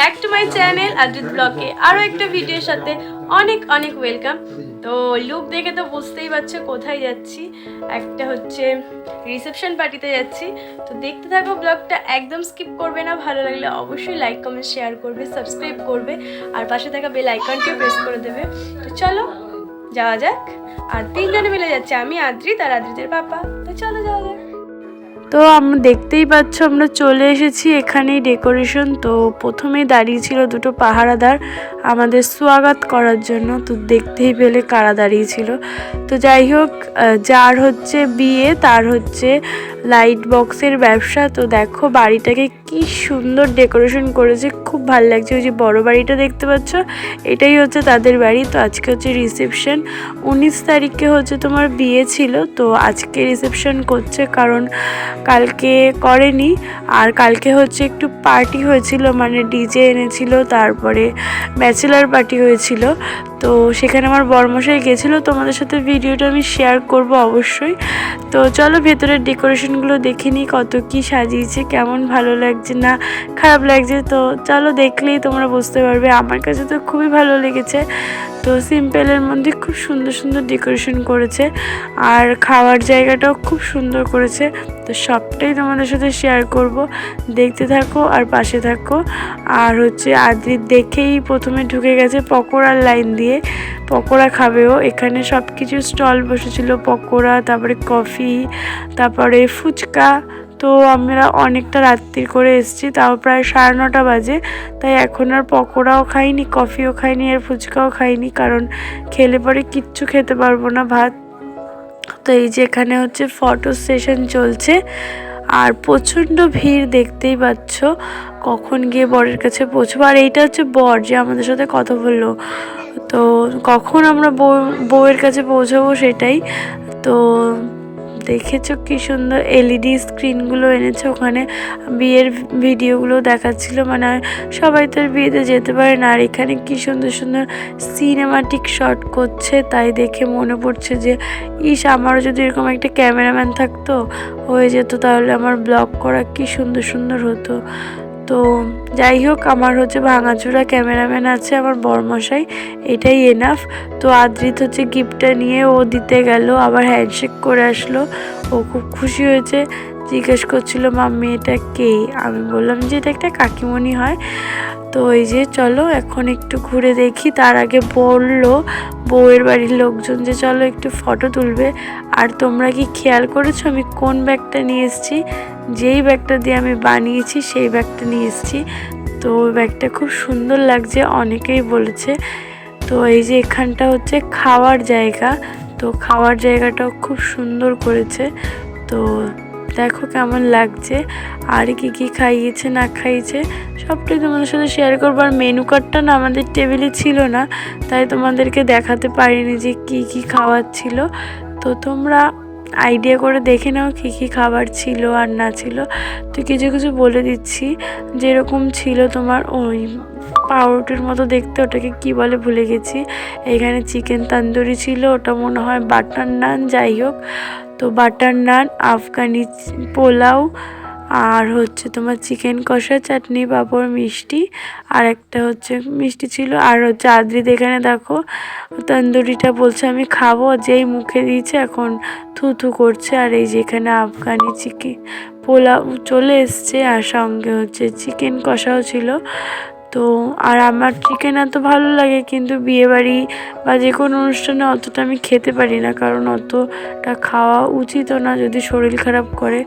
Back to my channel Adit ব্লগে আরও একটা ভিডিওর সাথে অনেক অনেক ওয়েলকাম তো লুক দেখে তো বুঝতেই পারছ কোথায় যাচ্ছি। একটা হচ্ছে রিসেপশন পার্টিতে যাচ্ছি। তো দেখতে থাকো ব্লগটা একদম স্কিপ করবে না। ভালো লাগলে অবশ্যই লাইক কমেন্ট শেয়ার করবে সাবস্ক্রাইব করবে। আর পাশে থাকা বেল আইকনটিও প্রেস করে দেবে। তো চলো, যাওয়া যাক। আর তিনজনে মিলে যাচ্ছে, আমি, আদ্রিত আর আদ্রিতের পাপা। তো চলো যাওয়া যাক। তো আমরা দেখতেই পাচ্ছ, আমরা চলে এসেছি এখানেই ডেকোরেশন তো প্রথমে দাঁড়িয়ে ছিল দুটো পাহারাদার আমাদের স্বাগত করার জন্য তো দেখতেই পেলে কারা দাঁড়িয়ে ছিল। তো যাই হোক যার হচ্ছে বিয়ে, তার হচ্ছে লাইট বক্সের ব্যবসা। তো দেখো বাড়িটাকে কি সুন্দর ডেকোরেশন করেছে, খুব ভালো লাগছে। ওই যে বড় বাড়িটা দেখতে পাচ্ছ, এটাই হচ্ছে তাদের বাড়ি। তো আজকে হচ্ছে রিসেপশন উনিশ তারিখে হচ্ছে তোমার বিয়ে ছিল, তো আজকে রিসেপশন করছে কারণ কালকে করেনি। আর কালকে হচ্ছে একটু পার্টি হয়েছিল মানে ডিজে এনেছিল, তারপরে ব্যাচেলার পার্টি হয়েছিল। তো সেখানে আমার বর্মশাই গেছিল, তোমাদের সাথে ভিডিওটা আমি শেয়ার করব অবশ্যই। তো চলো ভেতরের ডেকোরেশনগুলো দেখে নিই, কত কি সাজিয়েছে, কেমন ভালো লাগছে না, খারাপ লাগছে। তো চলো দেখলেই তোমরা বুঝতে পারবে, আমার কাছে তো খুবই ভালো লেগেছে। তো সিম্পলের মধ্যে খুব সুন্দর সুন্দর ডেকোরেশন করেছে, আর খাওয়ার জায়গাটাও খুব সুন্দর করেছে। তো সবটাই তোমাদের সাথে শেয়ার করব, দেখতে থাকো আর পাশে থাকো। আর হচ্ছে আদ্রিত দেখেই প্রথমে ঢুকে গেছে পকোড়ার লাইন দিয়ে। পকোড়া খাবেও। এখানে সব কিছু স্টল বসেছিল, পকোড়া, তারপরে কফি, তারপরে ফুচকা। তো আমরা অনেকটা রাত্রি করে এসেছি, তাও প্রায় সাড়ে নটা বাজে। তাই এখন আর পকোড়াও খাইনি, কফিও খাইনি, আর ফুচকাও খাইনি, কারণ খেলে পরে কিচ্ছু খেতে পারব না ভাত। তো এই যে এখানে হচ্ছে ফটো সেশন চলছে। আর প্রচণ্ড ভিড় দেখতেই পাচ্ছ, কখন গিয়ে বরের কাছে পৌঁছবো। আর এইটা হচ্ছে বর যে আমাদের সাথে কথা বলল। তো কখন আমরা বউ, বউয়ের কাছে পৌঁছাবো সেটাই। তো দেখেছ কি সুন্দর এলইডি স্ক্রিনগুলো এনেছে ওখানে। বিয়ের ভিডিওগুলো দেখাচ্ছিল মানে সবাই তো বিয়েতে যেতে পারে না। আর এখানে কি সুন্দর সুন্দর সিনেমাটিক শট করছে, তাই দেখে মনে পড়ছে যে, ইস, আমারও যদি এরকম একটা ক্যামেরাম্যান থাকতো, হয়ে যেত তাহলে আমার ব্লগ করা কি সুন্দর সুন্দর হতো। তো যাই হোক, আমার হচ্ছে ভাঙাচোরা ক্যামেরাম্যান আছে, আমার বরমশাই, এটাই এনাফ তো আদ্রিত হচ্ছে গিফটটা নিয়ে ও দিতে গেল, আবার হ্যান্ডশেক করে আসলো। ও খুব খুশি হয়েছে, জিজ্ঞেস করছিল, মাম্মি, এটা কে? আমি বললাম যে, এটা একটা কাকিমণি হয়। তো এই যে, চলো এখন একটু ঘুরে দেখি। তার আগে বলল, বউয়ের বাড়ির লোকজন যে, চলো একটু ফটো তুলবে। আর তোমরা কি খেয়াল করেছ, আমি কোন ব্যাগটা নিয়ে এসেছি? যেই ব্যাগটা দিয়ে আমি বানিয়েছি, সেই ব্যাগটা নিয়ে এসেছি। তো ওই ব্যাগটা খুব সুন্দর লাগছে, অনেকেই বলেছে। তো এই যে এখানটা হচ্ছে খাওয়ার জায়গা। তো খাওয়ার জায়গাটাও খুব সুন্দর করেছে। তো দেখো কেমন লাগছে। আর কি কি খাইয়েছে, না খাইয়েছে, সবটাই তোমাদের সাথে শেয়ার করব। আর মেনু কার্ডটা না আমাদের টেবিলে ছিল না, তাই তোমাদেরকে দেখাতে পারিনি যে কি কি খাওয়ার ছিল তো তোমরা আইডিয়া করে দেখে নাও কী কী খাবার ছিল আর না ছিল। তো কিছু কিছু বলে দিচ্ছি, যেরকম ছিল তোমার ওই পাউরুটির মতো দেখতে, ওটাকে কি বলে ভুলে গেছি। এখানে চিকেন তান্দুরি ছিল, ওটা মনে হয় বাটার নান, যাই হোক। তো বাটার নান, আফগানি পোলাও আর হচ্ছে তোমার চিকেন কষা, চাটনি, পাঁপড়, মিষ্টি, আর একটা হচ্ছে মিষ্টি ছিল। আর হচ্ছে আদ্রিত এখানে দেখো, তন্দুরিটা বলছে, আমি খাব। যেই মুখে দিয়েছে এখন থু থু করছে। আর এই যেখানে আফগানি চিকেন পোলাও চলে এসছে, আর সঙ্গে হচ্ছে চিকেন কষাও ছিল। তো, আর আমার চিকেন এত ভালো লাগে, কিন্তু বিয়েবাড়ি বা যে কোনো অনুষ্ঠানে অতটা আমি খেতে পারি না, কারণ অতটা খাওয়া উচিতও না, যদি শরীর খারাপ করে।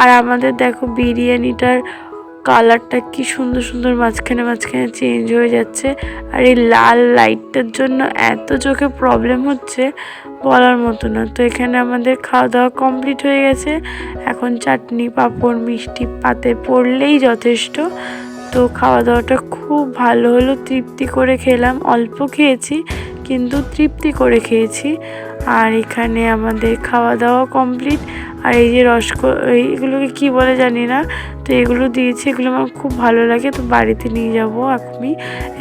আর আমাদের দেখো বিরিয়ানিটার কালারটা কি সুন্দর সুন্দর মাঝখানে মাঝখানে চেঞ্জ হয়ে যাচ্ছে। আর এই লাল লাইটটার জন্য এত চোখে প্রবলেম হচ্ছে বলার মতো না। তো এখানে আমাদের খাওয়া দাওয়া কমপ্লিট হয়ে গেছে। এখন চাটনি, পাঁপড়, মিষ্টি, পাতে পড়লেই যথেষ্ট। তো খাওয়া দাওয়াটা খুব ভালো হলো। তৃপ্তি করে খেলাম। অল্প খেয়েছি, কিন্তু তৃপ্তি করে খেয়েছি। আর এখানে আমাদের খাওয়া দাওয়া কমপ্লিট আর এই যে রসক, এইগুলোকে কি বলে জানি না, তো এগুলো দিয়েছি, এগুলো আমার খুব ভালো লাগে, তো বাড়িতে নিয়ে যাব এখনই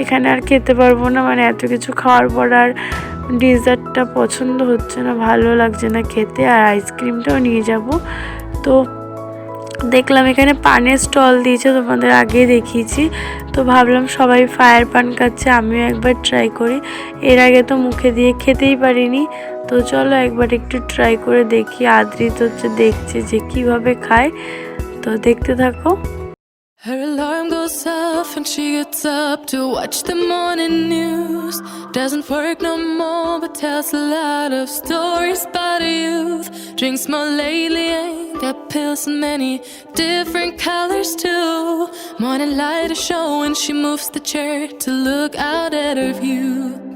এখানে আর খেতে পারব না মানে এত কিছু খাওয়ার পর আর ডিজার্টটা পছন্দ হচ্ছে না, ভালো লাগছে না খেতে, আর আইসক্রিমটাও নিয়ে যাব। তো দেখলাম এখানে পানের স্টল দিয়েছে, তোমাদের আগে দেখিয়েছি। তো ভাবলাম সবাই ফায়ার পান খাচ্ছে, আমিও একবার ট্রাই করি। এর আগে তো মুখে দিয়ে খেতেই পারিনি। তো চলো একবার একটু ট্রাই করে দেখি আদ্রিত হচ্ছে দেখছে যে কিভাবে খায় তো দেখতে থাকো Her alarm goes off and she gets up to watch the morning news. Doesn't work no more, but tells a lot of stories about a youth. Drinks more lately, ain't got pills in many different colors too. Morning light is showing, she moves the chair to look out at her view.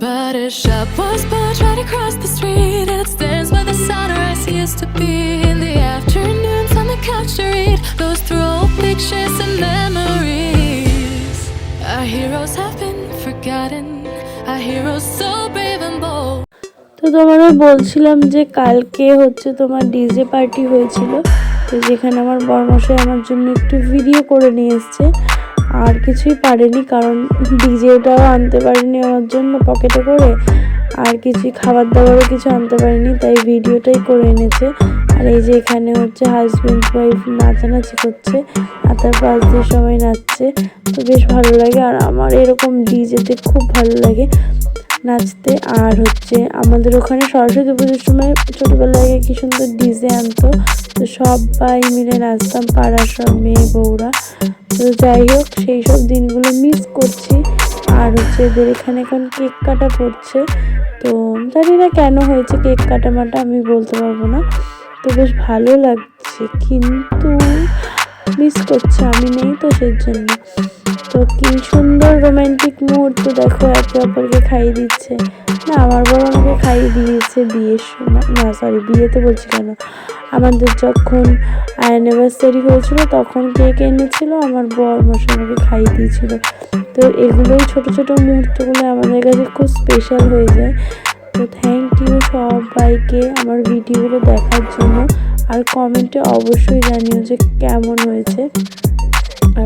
But her shop was built right across the street, and it stands where the sunrise used to be. In the afternoons on the couch to read, goes through old pictures and memories. Our heroes have been forgotten. Our heroes so brave and bold. তো তোমাদের বলছিলাম যে কালকে হচ্ছে তোমার DJ party হয়েছিল তো যেখানে আমার বরমশাই আমার জন্য একটু ভিডিও করে নিয়ে এসছে। আর কিছুই পারেনি কারণ ডিজেটাও আনতে পারেনি আমার জন্য পকেটে করে। আর কিছুই খাবার দাবারও কিছু আনতে পারেনি, তাই ভিডিওটাই করে এনেছে। আর এই যে এখানে হচ্ছে হাজব্যান্ড ওয়াইফ নাচানাচি করছে আর তার পাশ দিয়ে সবাই নাচছে। তো বেশ ভালো লাগে আর আমার এরকম ডিজেতে খুব ভালো লাগে। নাচতে। আর হচ্ছে আমাদের ওখানে সরস্বতী পুজোর সময় ছোটোবেলায় কি সুন্দর ডিজে আনতো। তো সবাই মিলে নাচতাম, পাড়ার সব মেয়ে, বউরা। তো যাই হোক, সেই সব দিনগুলো মিস করছি। আর হচ্ছে এদের এখানে এখন কেক কাটা পড়ছে। তো জানি না কেন হয়েছে কেক কাটা মাটা আমি বলতে পারব না। তো বেশ ভালো লাগছে। কিন্তু মিস করছে, আমি নেই তো সেই জন্য। তো কি সুন্দর রোমান্টিক মুহূর্ত দেখো একে অপরকে খাইয়ে দিচ্ছে। না, আমার বড় আমাকে খাইয়ে দিয়েছে বিয়ের সময়। না সরি বিয়েতে বলছি কেন? আমাদের যখন অ্যানিভার্সারি হয়েছিল, তখন কেক এনেছিল, আমার বর মশাই আমাকে খাইয়ে দিয়েছিল। তো এগুলোই ছোট ছোট মুহূর্তগুলো আমাদের কাছে খুব স্পেশাল হয়ে যায়। তো থ্যাংক ইউ সবাইকে আমার ভিডিওগুলো দেখার জন্য। আর কমেন্টে অবশ্যই জানিও যে কেমন হয়েছে।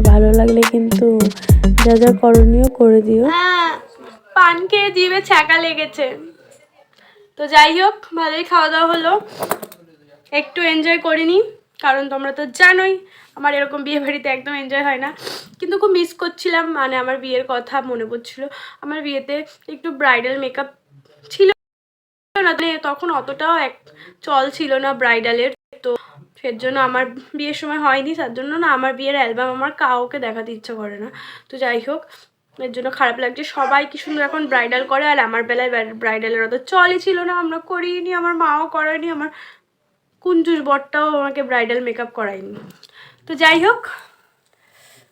ভালো লাগলে কিন্তু যা যা করণীয় করে দিও। হ্যাঁ পান খেয়ে জিভে ছ্যাঁকা লেগেছে। তো যাই হোক, ভালোই খাওয়া দাওয়া হলো। একটু এনজয় করিনি কারণ তোমরা তো জানোই, আমার এরকম বিয়ে বাড়িতে একদম এনজয় হয় না। কিন্তু খুব মিস করছিলাম মানে আমার বিয়ের কথা মনে পড়ছিল। আমার বিয়েতে একটু ব্রাইডাল মেকআপ ছিল না মানে তখন অতটাও এক, চল ছিল না ব্রাইডালের সের জন্য আমার বিয়ের সময় হয়নি তার জন্য না আমার বিয়ের অ্যালবাম আমার কাউকে দেখাতে ইচ্ছে করে না। তো যাই হোক এর জন্য খারাপ লাগছে। সবাই কি সুন্দর এখন ব্রাইডাল করে আর আমার বেলায় ব্রাইডালের অত চলই ছিল না আমরা করিনি আমার মাও করায়নি আমার কুঞ্জুস বরটাও আমাকে ব্রাইডাল মেকআপ করায়নি। তো যাই হোক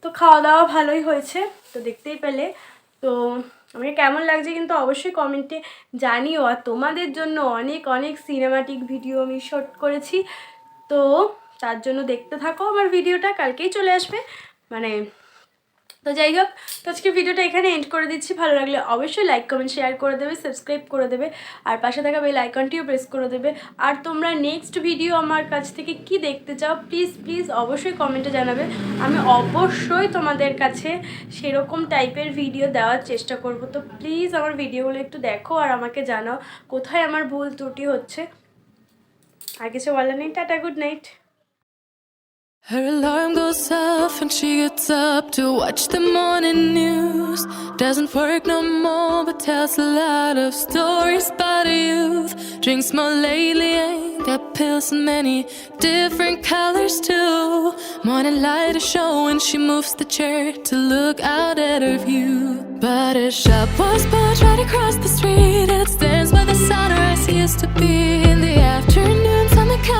তো খাওয়া দাওয়া ভালোই হয়েছে তো দেখতেই পেলে। তো আমাকে কেমন লাগছে কিন্তু অবশ্যই কমেন্টে জানিও। আর তোমাদের জন্য অনেক অনেক সিনেমাটিক ভিডিও আমি শর্ট করেছি। তো তার জন্য দেখতে থাকো আমার ভিডিওটা, কালকেই চলে আসবে। মানে তো যাই হোক, তো আজকে ভিডিওটা এখানে এন্ড করে দিচ্ছি। ভালো লাগলে অবশ্যই লাইক কমেন্ট শেয়ার করে দেবে সাবস্ক্রাইব করে দেবে, আর পাশে থাকা বেল আইকনটিও প্রেস করে দেবে। আর তোমরা নেক্সট ভিডিও আমার কাছ থেকে কি দেখতে চাও প্লিজ প্লিজ অবশ্যই কমেন্টে জানাবে। আমি অবশ্যই তোমাদের কাছে সেরকম টাইপের ভিডিও দেওয়ার চেষ্টা করব। তো প্লিজ আমার ভিডিওগুলো একটু দেখো আর আমাকে জানাও, কোথায় আমার ভুল ত্রুটি হচ্ছে। আর কিছু বলার নেই ta ta good night Her alarm goes off and she gets up to watch the morning news. Doesn't work no more, but tells a lot of stories about a youth. Drinks more lately, ain't got pills in many different colors too. Morning light is showing, she moves the chair to look out at her view. But her shop was built right across the street, and it stands where the sunrise used to be. In the afternoons